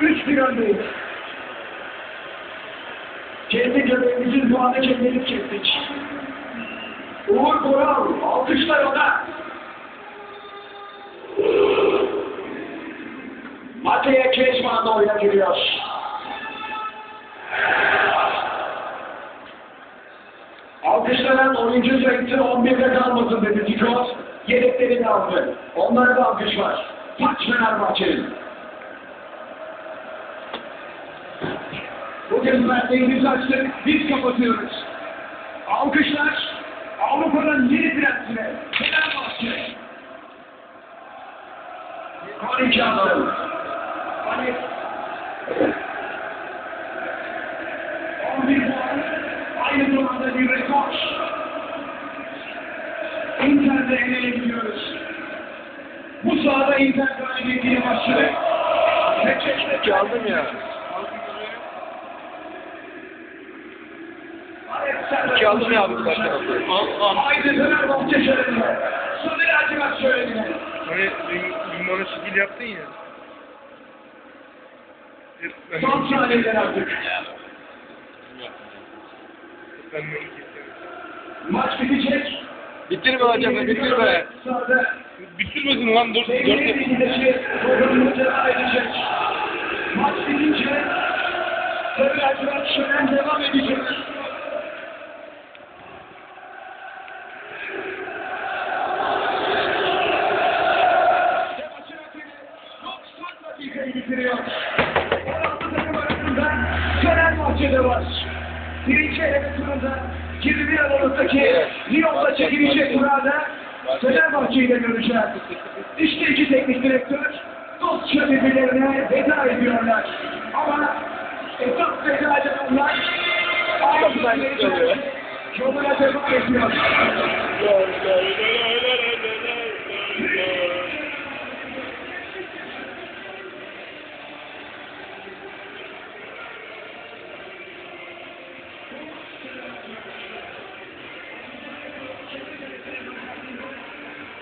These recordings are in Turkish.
3-1 öndeyiz. Kendi göbeğimizin puanı kendimiz kestik. Uğur Koral, alkışlar ona. Mate'ye Kezman da oyuna giriyor. Alkışlanan oyuncu sayısı 11'de kalmasın dedi Tiko. Yedeklerini aldı. Onlara da alkış var. Maç Fenerbahçe'nin. Bugün verdiğimiz açtık, biz kapatıyoruz. Alkışlar Avrupa'nın yeni prensine Fenerbahçe. Koni Johnson. Koni. 11 puan. Aynı zamanda bir rekor. Inter'de el ele gidiyoruz. Bu sahada Inter galibiyetiyle başladı. Ve çeşme Aldım ya. Kağıdını yazdık başkanım. Aynen. Sonra acaba söyledim. Hani limonlu sigil yaptın ya. Son saniyeden artık. Maç bitecek. Bitirme hocam, bitirme. Bitirmesin lan, dur. Seyirciye gidecek, programımız devam edecek. Maç bitince, tabii acaba şölen devam edecek. Bitiriyor. 16 takım arasında Fenerbahçe'de var. Birinci eleme turunda 21 Aralık'taki Lyon'da çekilecek kurada Fenerbahçe ile göreceğiz. İşte iki teknik direktör dostça birbirlerine veda ediyorlar. Ama esas veda edenler aynı yoluna devam ediyor.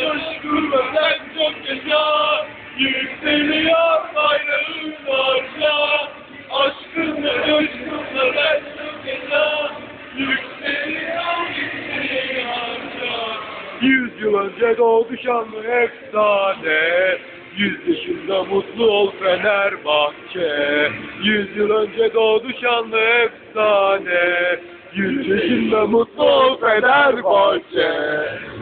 coşkunla sen çok yaşa. Yükseliyor bayrağın başa Aşkınla coşkunla sen çok yaşa. Yükseliyor yükseliyor Yüz yıl önce doğdu şanlı efsane. Yüz yaşında mutlu ol Fenerbahçe. Yüz yıl önce doğdu şanlı efsane. Yüz yaşında mutlu ol Fenerbahçe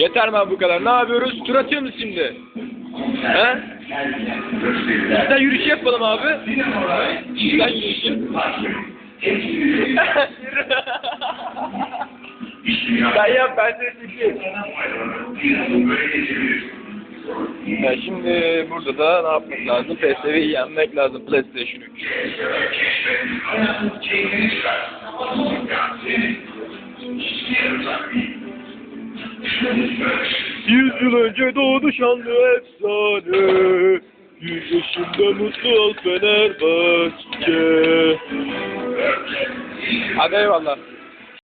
Yeter mi bu kadar? Ne yapıyoruz? Tur atıyoruz şimdi. He? Sen yürüyüş yapalım abi. Sen yürüyüş. Sen yap ben de çekeyim. Ya şimdi burada da ne yapmak lazım? PSV'yi yenmek lazım PlayStation 3. Yüz yıl önce doğdu şanlı efsane. Yüz yaşında mutlu ol Fenerbahçe. Hadi eyvallah.